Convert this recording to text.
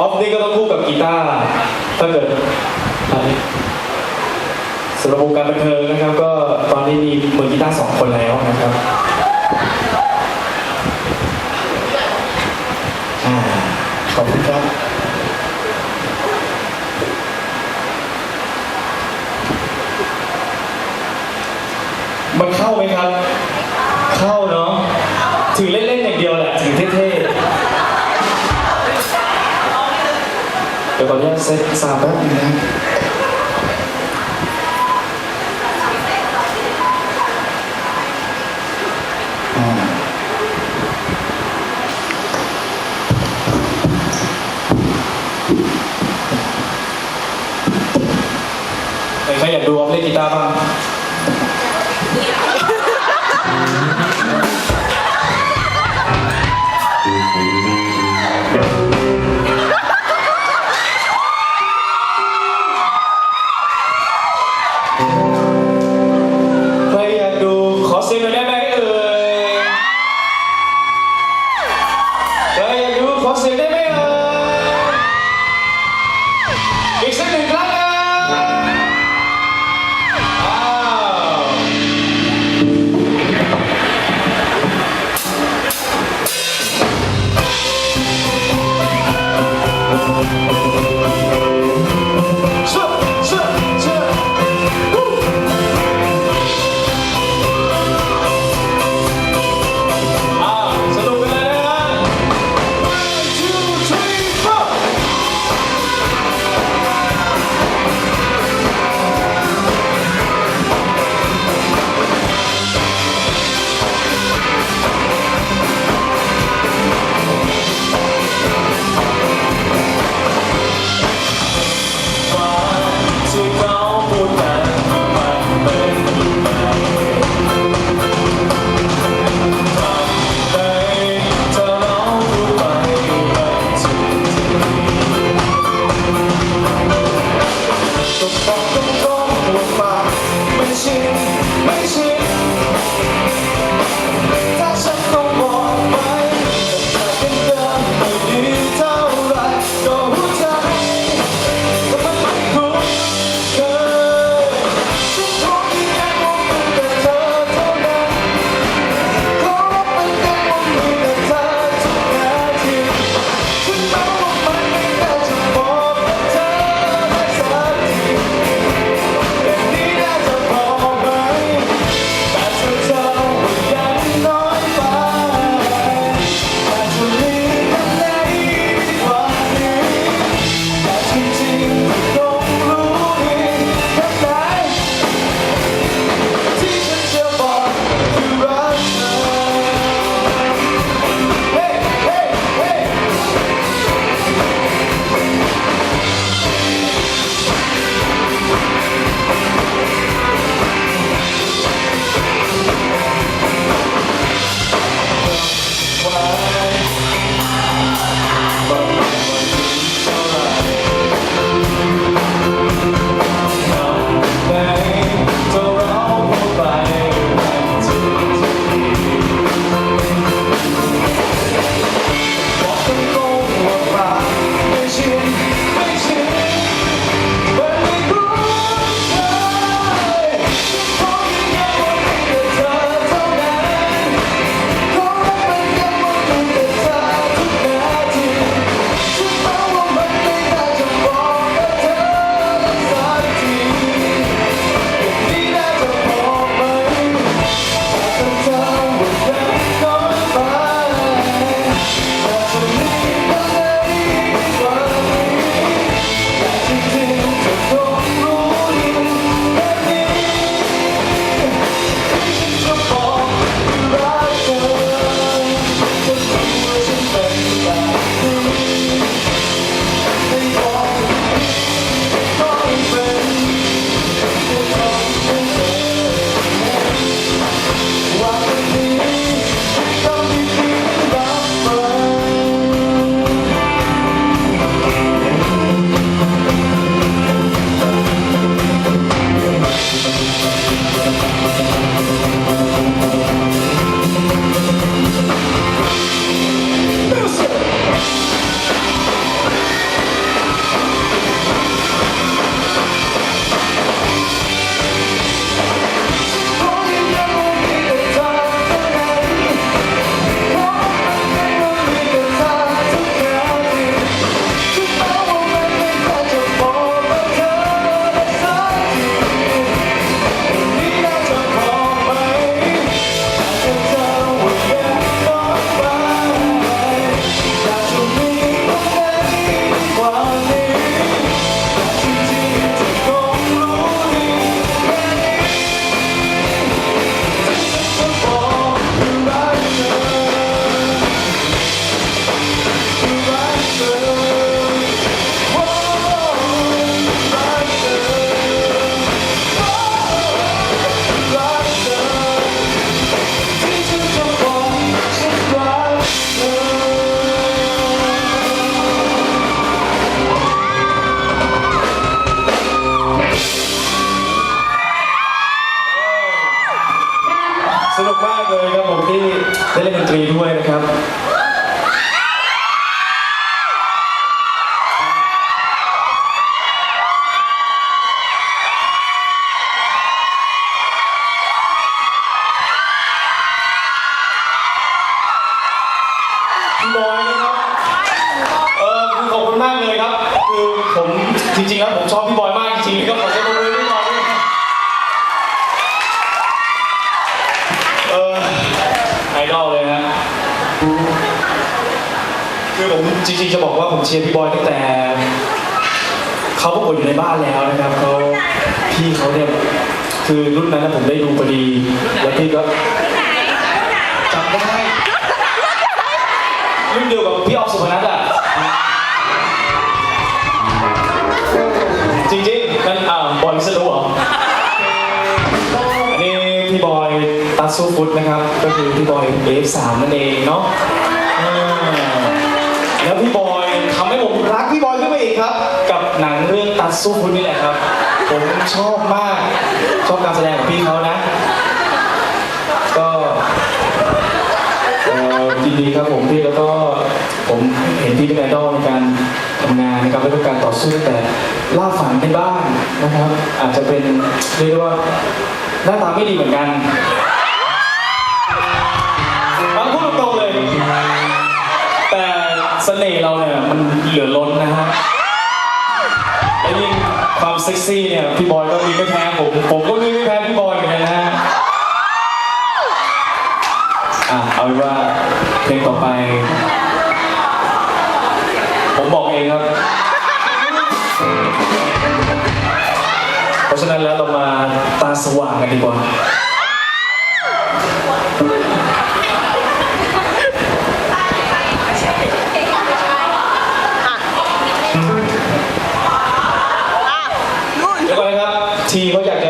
ออฟนี่ก็ต้องคู่กับกีตาร์ถ้าเกิดอันนี้สำหรับวงการบันเทิงนะครับ ก็ตอนนี้มีมือกีตาร์สองคนแล้วนะครับอ่าขอบคุณครับมันเข้าไหมครับ เข้าเนาะถือเล่นๆอย่างเดียวแหละถือเท่ๆ เดี๋ยวขออนุญาตเซ็ตซาวแป๊บนึงนะใครอยากดูออฟเล่นกีตาร์บ้าง จริงๆแล้วผมชอบพี่บอยมากจริงๆก็ขอเสียงปรบมือให้พี่บอยด้วยเออไอดอลเลยฮะคือผมจริงๆจะบอกว่าผมเชียร์พี่บอยตั้งแต่เขาประกวดอยู่ในบ้านแล้วนะครับเขาพี่เขาเนี่ยคือรุ่นนั้นนะผมได้ดูพอดีแล้วพี่ก็จำได้รุ่นเดียวกับ อ่าบอยวิศนุเหรออันนี้พี่บอยตัดซูฟุตนะครับ ก็คือพี่บอย F3 นั่นเองเนาะอ่าแล้วพี่บอยทำให้ผมรักพี่บอยขึ้นมาอีกครับ กับหนังเรื่องตัดซูฟุตนี่แหละครับ ผมชอบมาก ชอบการแสดงของพี่เขานะ ก็เอ่อยินดีครับผมพี่แล้วก็ผมเห็นพี่เป็นไอดอลในการ ทำงานนะครับและก็การต่อสู้แต่ล่าฝันในบ้านนะครับ อาจจะเป็นเรียกว่าหน้าตาไม่ดีเหมือนกันฟังพูดตรงๆเลย แต่เสน่ห์เราเนี่ยมันเหลือล้นนะฮะและยิ่งความเซ็กซี่เนี่ยพี่บอยก็มีไม่แพ้ผมผมก็มีไม่แพ้พี่บอยเหมือนกันนะฮะอะเอาเป็นว่าเพลงต่อไป สว่างกันดีกว่าเดี๋ยวก่อนนะครับทีเขาอยากจะ